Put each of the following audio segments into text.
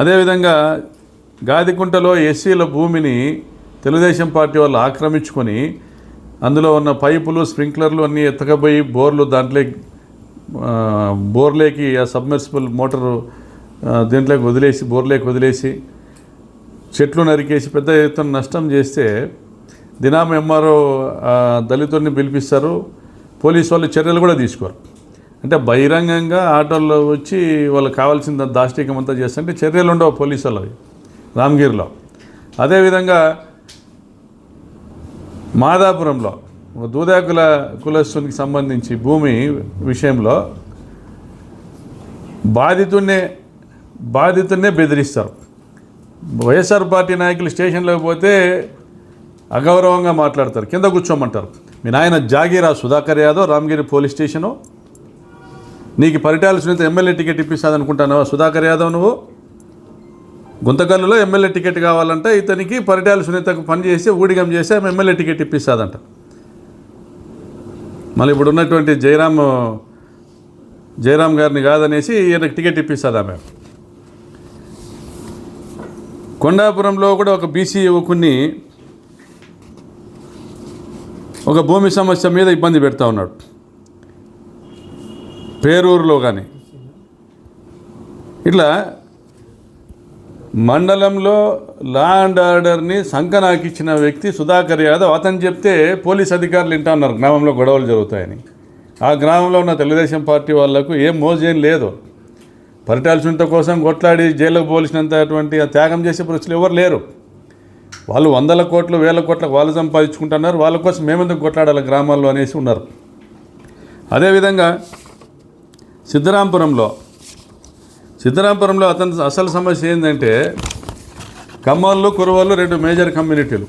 అదేవిధంగా గాదికుంటలో ఎస్సీల భూమిని తెలుగుదేశం పార్టీ వాళ్ళు ఆక్రమించుకొని అందులో ఉన్న పైపులు స్ప్రింక్లర్లు అన్నీ ఎత్తకపోయి బోర్లు దాంట్లో బోర్లేకి ఆ సబ్మెర్సిబుల్ మోటారు దీంట్లోకి వదిలేసి బోర్లేకి వదిలేసి చెట్లు నరికేసి పెద్ద ఎత్తున నష్టం చేస్తే దినాం ఎంఆర్ఓ దళితుడిని పిలిపిస్తారు. పోలీసు వాళ్ళు చర్యలు కూడా తీసుకోరు. అంటే బహిరంగంగా ఆటోల్లో వచ్చి వాళ్ళకి కావాల్సిన దాష్టికం అంతా చేస్తుంటే చర్యలు ఉండవు పోలీసు వాళ్ళవి రామగిరిలో అదేవిధంగా మాదాపురంలో దూదాకుల కులస్తునికి సంబంధించి భూమి విషయంలో బాధితున్నే బాధితున్నే బెదిరిస్తారు. వైఎస్ఆర్ పార్టీ నాయకులు స్టేషన్లోకి పోతే అగౌరవంగా మాట్లాడతారు. కింద కూర్చోమంటారు. మీ నాయన జాగీరా సుధాకర్ యాదవ్ రామగిరి పోలీస్ స్టేషను నీకు పరిటాల సునీత ఎమ్మెల్యే టికెట్ ఇప్పిస్తుంది అనుకుంటాను సుధాకర్ యాదవ్ నువ్వు? గుంతకల్లులో ఎమ్మెల్యే టికెట్ కావాలంటే ఇతనికి పరిటాల సునీతకు పని చేసి ఊడిగం చేసి ఆమె ఎమ్మెల్యే టికెట్ ఇప్పిస్తాదంట. మళ్ళీ ఇప్పుడు ఉన్నటువంటి జయరామ్ జయరామ్ గారిని కాదనేసి ఈయనకి టికెట్ ఇప్పిస్తుంది ఆమె. కొండాపురంలో కూడా ఒక బీసీ యువకుని ఒక భూమి సమస్య మీద ఇబ్బంది పెడతా ఉన్నాడు. పేరూరులో కానీ. ఇట్లా మండలంలో లా అండ్ ఆర్డర్ని సంకనాకిచ్చిన వ్యక్తి సుధాకర్ యాదవ్ అతను చెప్తే పోలీస్ అధికారులు వింటా ఉన్నారు. గ్రామంలో గొడవలు జరుగుతాయని. ఆ గ్రామంలో ఉన్న తెలుగుదేశం పార్టీ వాళ్ళకు ఏం మోజేం లేదు. పరిటాల్సినంత కోసం కొట్లాడి జైలుకు పోలిసినంతటువంటి అటువంటి త్యాగం చేసే పరిస్థితులు ఎవరు లేరు. వాళ్ళు వందల కోట్లు వేల కోట్లకు వాళ్ళు సంపాదించుకుంటున్నారు. వాళ్ళ కోసం మేమెందుకు కొట్లాడాలి గ్రామాల్లో అనేసి ఉన్నారు. అదేవిధంగా సిద్ధరాంపురంలో సిద్ధరాంపురంలో అతని అసలు సమస్య ఏంటంటే కమ్మోళ్ళు కురవాళ్ళు రెండు మేజర్ కమ్యూనిటీలు.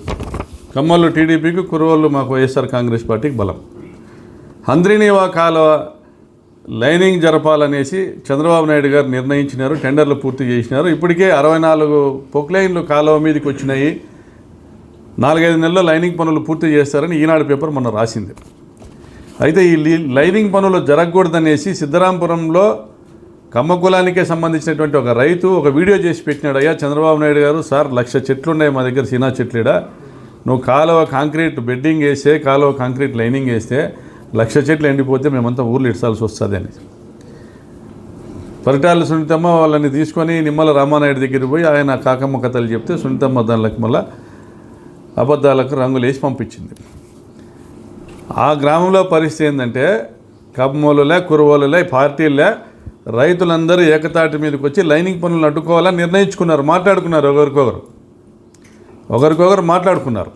కమ్మోళ్ళు టీడీపీకి కురవాళ్ళు మాకు వైఎస్ఆర్ కాంగ్రెస్ పార్టీకి బలం. హంద్రినీవా కాలువ లైనింగ్ జరపాలనేసి చంద్రబాబు నాయుడు గారు నిర్ణయించినారు టెండర్లు పూర్తి చేసినారు. ఇప్పటికే అరవై నాలుగు పొక్లైన్లు కాలువ మీదకి వచ్చినాయి. నాలుగైదు నెలల్లో లైనింగ్ పనులు పూర్తి చేస్తారని ఈనాడు పేపర్ మొన్న రాసింది. అయితే ఈ లీ- లైనింగ్ పనులు జరగకూడదనేసి సిద్ధరాంపురంలో కమ్మ కులానికే సంబంధించినటువంటి ఒక రైతు ఒక వీడియో చేసి పెట్టినాడు. అయ్యా చంద్రబాబు నాయుడు గారు సార్ లక్ష చెట్లు ఉన్నాయి మా దగ్గర సీనా చెట్లుడా. నువ్వు కాలువ కాంక్రీట్ బెడ్డింగ్ వేస్తే కాలువ కాంక్రీట్ లైనింగ్ వేస్తే లక్ష చెట్లు ఎండిపోతే మేమంతా ఊర్లు ఇడ్చాల్సి వస్తుంది అని. పరిటాల సునీతమ్మ వాళ్ళని తీసుకొని నిమ్మల రామానాయుడు దగ్గరికి పోయి ఆయన కాకమ్మ కథలు చెప్తే సునీతమ్మ దానికి మళ్ళీ అబద్ధాలకు రంగులు వేసి పంపించింది. ఆ గ్రామంలో పరిస్థితి ఏంటంటే కమ్మోలులే కురువోలులే పార్టీలే రైతులందరూ ఏకతాటి మీదకి వచ్చి లైనింగ్ పనులు అడ్డుకోవాలని నిర్ణయించుకున్నారు మాట్లాడుకున్నారు ఒకరికొకరు. ఒకరికొకరు మాట్లాడుకున్నారు.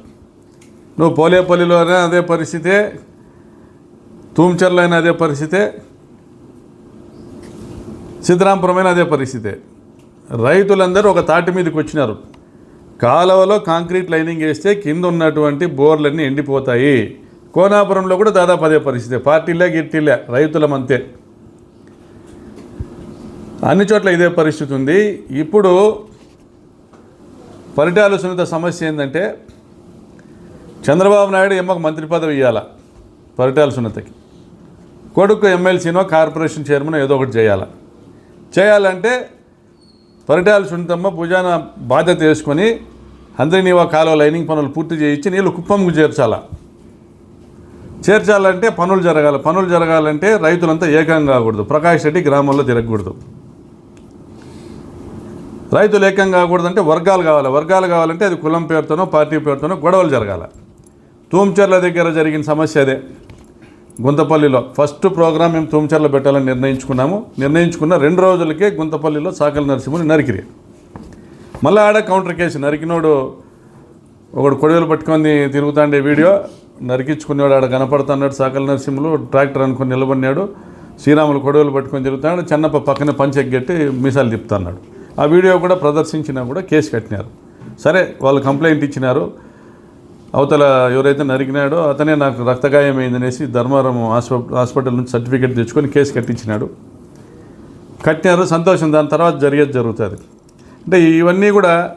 నువ్వు పోలేపల్లిలోనే అదే పరిస్థితే తూమ్చర్లో అయినా అదే పరిస్థితే సిద్ధరాంపురమైన అదే పరిస్థితే. రైతులందరూ ఒక తాటి మీదకి వచ్చినారు. కాలువలో కాంక్రీట్ లైనింగ్ వేస్తే కింద ఉన్నటువంటి బోర్లన్నీ ఎండిపోతాయి. కోనాపురంలో కూడా దాదాపు అదే పరిస్థితి. పార్టీలే గిట్టిలే రైతులమంతే అన్ని చోట్ల ఇదే పరిస్థితి ఉంది. ఇప్పుడు పరిటాల సునీత సమస్య ఏంటంటే చంద్రబాబు నాయుడు ఎమ్మకు మంత్రి పదవి ఇవ్వాల పరిటాల సునీతకి కొడుకు ఎమ్మెల్సీనో కార్పొరేషన్ చైర్మన్ ఏదో ఒకటి చేయాలి. చేయాలంటే పరిటాల సునీతమ్మ భుజాన బాధ్యత వేసుకొని అందరినీ కాలువ లైనింగ్ పనులు పూర్తి చేయించి నీళ్ళు కుప్పంకు చేర్చాలా. చేర్చాలంటే పనులు జరగాలి. పనులు జరగాలంటే రైతులంతా ఏకంగా కాకూడదు ప్రకాష్ రెడ్డి గ్రామంలో తిరగకూడదు. రైతులు ఏకం కాకూడదు అంటే వర్గాలు కావాలి. వర్గాలు కావాలంటే అది కులం పేరుతోనో పార్టీ పేరుతోనో గొడవలు జరగాల. తూంచర్ల దగ్గర జరిగిన సమస్య అదే. గుంతపల్లిలో ఫస్ట్ ప్రోగ్రామ్ మేము తూంచర్లో పెట్టాలని నిర్ణయించుకున్నాము. నిర్ణయించుకున్న రెండు రోజులకే గుంతపల్లిలో సాకల నరసింహుని నరికిరి. మళ్ళీ ఆడ కౌంటర్ కేసు నరికినోడు ఒకడు కొడవలు పట్టుకొని తిరుగుతాండే వీడియో. నరికించుకునేవాడు ఆడ కనపడుతున్నాడు సాకల నరసింహులు ట్రాక్టర్ అనుకుని నిలబడినాడు. శ్రీరాములు కొడవలు పట్టుకొని తిరుగుతున్నాడు చెన్నప్ప పక్కన పంచి మీసాలు తిప్పుతున్నాడు. ఆ వీడియో కూడా ప్రదర్శించినా కూడా కేసు కట్టినారు. సరే వాళ్ళు కంప్లైంట్ ఇచ్చినారు. అవతల ఎవరైతే నరికినాడో అతనే నాకు రక్తగాయం అయిందనేసి ధర్మారం హాస్పిటల్ నుంచి సర్టిఫికేట్ తెచ్చుకొని కేసు కట్టించినాడు. కట్టినారు సంతోషం. దాని తర్వాత జరిగేది జరుగుతుంది. అంటే ఇవన్నీ కూడా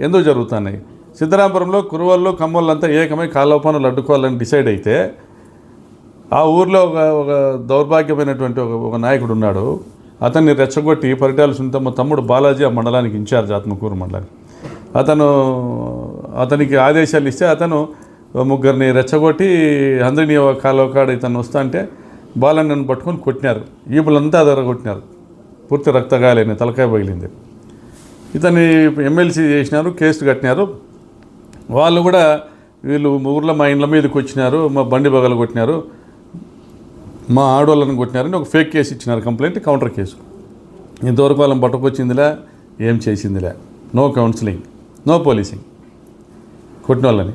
ఎందుకు జరుగుతున్నాయి? సిద్ధరాపురంలో కురువల్లో కమ్మోళ్ళంతా ఏకమై కాలువ పనులు అడ్డుకోవాలని డిసైడ్ అయితే ఆ ఊర్లో ఒక ఒక దౌర్భాగ్యమైనటువంటి ఒక ఒక నాయకుడు ఉన్నాడు. అతన్ని రెచ్చగొట్టి పరిటాల సునీతమ్మ తమ్ముడు బాలాజీ ఆ మండలానికి ఇన్ఛార్జ్ ఆత్మకూరు మండలానికి. అతను అతనికి ఆదేశాలు ఇస్తే అతను ముగ్గురిని రెచ్చగొట్టి అందరినీ కాలువ కాడ ఇతను వస్తా అంటే బాలన్నను పట్టుకొని కొట్టినారు. ఈపులంతా అదర కొట్టినారు పూర్తి రక్తగాయలైన తలకాయ పగిలింది. ఇతన్ని ఎమ్మెల్సీ చేసినారు కేసు కట్టినారు. వాళ్ళు కూడా వీళ్ళు ఊర్లో మా ఇండ్ల మీదకి వచ్చినారు మా బండి బగలు కొట్టినారు మా ఆడవాళ్ళని కొట్టినారని ఒక ఫేక్ కేసు ఇచ్చినారు కంప్లైంట్ కౌంటర్ కేసు. ఇంతవరకు వాళ్ళని పట్టుకొచ్చిందిలే ఏం చేసిందిలే. నో కౌన్సిలింగ్ నో పోలీసింగ్ కొట్టిన వాళ్ళని.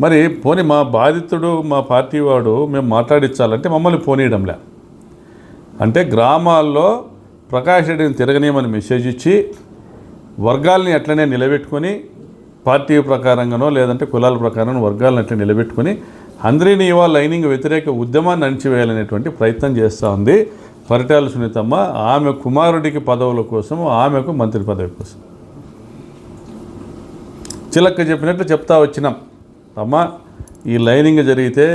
మరి పోనీ మా బాధితుడు మా పార్టీ వాడు మేము మాట్లాడించాలంటే మమ్మల్ని పోనీయడంలే. అంటే గ్రామాల్లో ప్రకాష్ రెడ్డిని తిరగనీయమని మెసేజ్ ఇచ్చి వర్గాల్ని అట్లనే నిలబెట్టుకొని పార్టీ ప్రకారంగానో లేదంటే కులాల ప్రకారం వర్గాలను అట్లా నిలబెట్టుకుని అందరినీ ఇవాళ లైనింగ్ వ్యతిరేక ఉద్యమాన్ని అణిచివేయాలనేటువంటి ప్రయత్నం చేస్తూ ఉంది. పరిటాల సునీతమ్మ ఆమె కుమారుడికి పదవుల కోసం ఆమెకు మంత్రి పదవి కోసం. చిలక్క చెప్పినట్లు చెప్తా వచ్చినాం. అమ్మ ఈ లైనింగ్ జరిగితే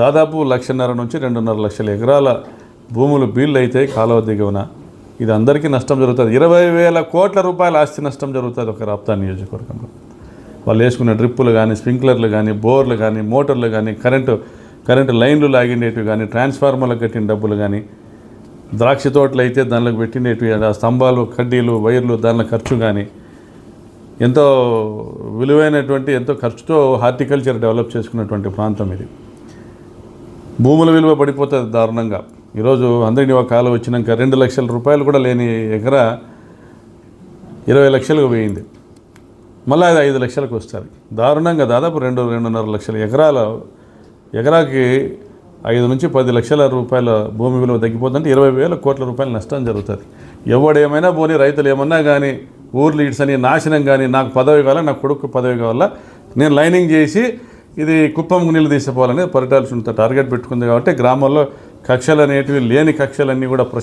దాదాపు లక్షన్నర నుంచి రెండున్నర లక్షల ఎకరాల భూములు బీళ్ళు అయితే కాలువ దిగువన. ఇది అందరికీ నష్టం జరుగుతుంది. ఇరవై వేల కోట్ల రూపాయల ఆస్తి నష్టం జరుగుతుంది ఒక రాప్తా నియోజకవర్గంలో. వాళ్ళు వేసుకునే డ్రిప్పులు కానీ స్ప్రింక్లర్లు కానీ బోర్లు కానీ మోటార్లు కానీ కరెంటు కరెంటు లైన్లు లాగిండేటివి కానీ ట్రాన్స్ఫార్మర్లకు కట్టిన డబ్బులు కానీ ద్రాక్ష తోటలు అయితే దానిలోకి పెట్టినవి ఆ స్తంభాలు కడ్డీలు వైర్లు దానిలో ఖర్చు కానీ ఎంతో విలువైనటువంటి ఎంతో ఖర్చుతో హార్టికల్చర్ డెవలప్ చేసుకున్నటువంటి ప్రాంతం ఇది. భూముల విలువ పడిపోతుంది దారుణంగా. ఈరోజు అందరినీ ఒక కాలం వచ్చినాక రెండు లక్షల రూపాయలు కూడా లేని ఎకరా ఇరవై లక్షలకు పోయింది. మళ్ళీ అది ఐదు లక్షలకు వస్తుంది. దారుణంగా దాదాపు రెండు రెండున్నర లక్షల ఎకరాల ఎకరాకి ఐదు నుంచి పది లక్షల రూపాయల భూమి విలువ తగ్గిపోతుందంటే ఇరవై వేల కోట్ల రూపాయల నష్టం జరుగుతుంది. ఎవడేమైనా పోనీ రైతులు ఏమన్నా కానీ ఊర్లు ఇట్స్ అని నాశనం కానీ నాకు పదవి కావాలా నాకు కొడుకు పదవి కావాలా నేను లైనింగ్ చేసి ఇది కుప్పం నీళ్ళు తీసిపోవాలని పరిటాల టార్గెట్ పెట్టుకుంది కాబట్టి గ్రామాల్లో కక్షలు అనేటివి లేని కక్షలన్నీ కూడా ప్రశాంత